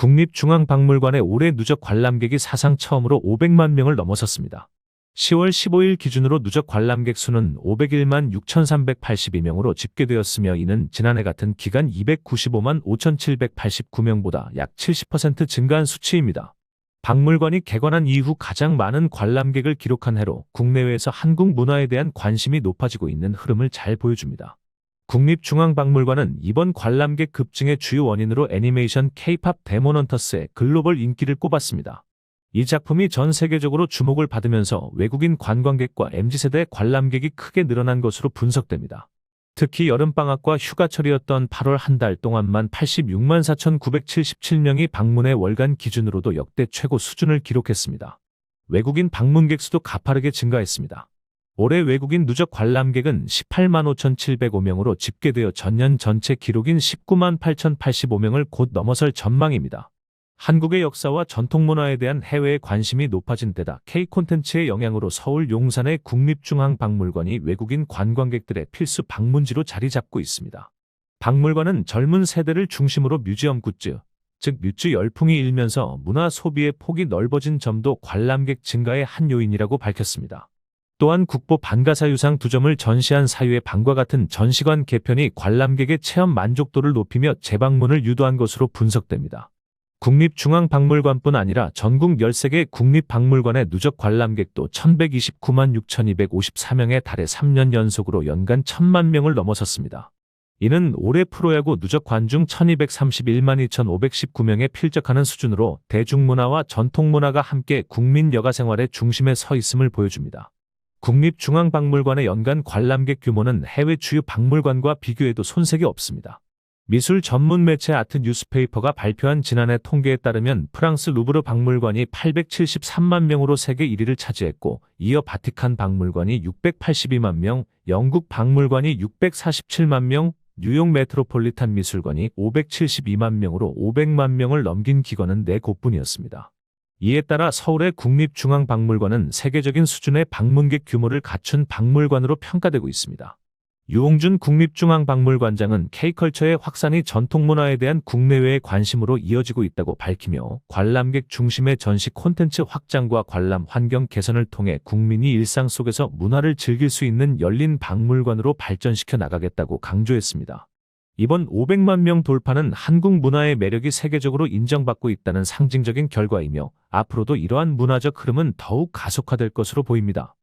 국립중앙박물관의 올해 누적 관람객이 사상 처음으로 500만 명을 넘어섰습니다. 10월 15일 기준으로 누적 관람객 수는 501만 6,382명으로 집계되었으며 이는 지난해 같은 기간 295만 5,789명보다 약 70% 증가한 수치입니다. 박물관이 개관한 이후 가장 많은 관람객을 기록한 해로 국내외에서 한국 문화에 대한 관심이 높아지고 있는 흐름을 잘 보여줍니다. 국립중앙박물관은 이번 관람객 급증의 주요 원인으로 애니메이션 K-팝 데모넌터스의 글로벌 인기를 꼽았습니다. 이 작품이 전 세계적으로 주목을 받으면서 외국인 관광객과 MZ세대 관람객이 크게 늘어난 것으로 분석됩니다. 특히 여름방학과 휴가철이었던 8월 한 달 동안만 86만 4,977명이 방문해 월간 기준으로도 역대 최고 수준을 기록했습니다. 외국인 방문객 수도 가파르게 증가했습니다. 올해 외국인 누적 관람객은 18만 5,705명으로 집계되어 전년 전체 기록인 19만 8,085명을 곧 넘어설 전망입니다. 한국의 역사와 전통문화에 대한 해외의 관심이 높아진 데다 K 콘텐츠의 영향으로 서울 용산의 국립중앙박물관이 외국인 관광객들의 필수 방문지로 자리 잡고 있습니다. 박물관은 젊은 세대를 중심으로 뮤지엄 굿즈, 즉 뮤즈 열풍이 일면서 문화 소비의 폭이 넓어진 점도 관람객 증가의 한 요인이라고 밝혔습니다. 또한 국보 반가사 유상 두 점을 전시한 사유의 방과 같은 전시관 개편이 관람객의 체험 만족도를 높이며 재방문을 유도한 것으로 분석됩니다. 국립중앙박물관뿐 아니라 전국 13개 국립박물관의 누적 관람객도 1129만 6254명에 달해 3년 연속으로 연간 1000만 명을 넘어섰습니다. 이는 올해 프로야구 누적 관중 1231만 2519명에 필적하는 수준으로 대중문화와 전통문화가 함께 국민 여가생활의 중심에 서 있음을 보여줍니다. 국립중앙박물관의 연간 관람객 규모는 해외 주요 박물관과 비교해도 손색이 없습니다. 미술 전문 매체 아트 뉴스페이퍼가 발표한 지난해 통계에 따르면 프랑스 루브르 박물관이 873만 명으로 세계 1위를 차지했고 이어 바티칸 박물관이 682만 명, 영국 박물관이 647만 명, 뉴욕 메트로폴리탄 미술관이 572만 명으로 500만 명을 넘긴 기관은 네 곳뿐이었습니다. 이에 따라 서울의 국립중앙박물관은 세계적인 수준의 방문객 규모를 갖춘 박물관으로 평가되고 있습니다. 유홍준 국립중앙박물관장은 K컬처의 확산이 전통문화에 대한 국내외의 관심으로 이어지고 있다고 밝히며 관람객 중심의 전시 콘텐츠 확장과 관람 환경 개선을 통해 국민이 일상 속에서 문화를 즐길 수 있는 열린 박물관으로 발전시켜 나가겠다고 강조했습니다. 이번 500만 명 돌파는 한국 문화의 매력이 세계적으로 인정받고 있다는 상징적인 결과이며 앞으로도 이러한 문화적 흐름은 더욱 가속화될 것으로 보입니다.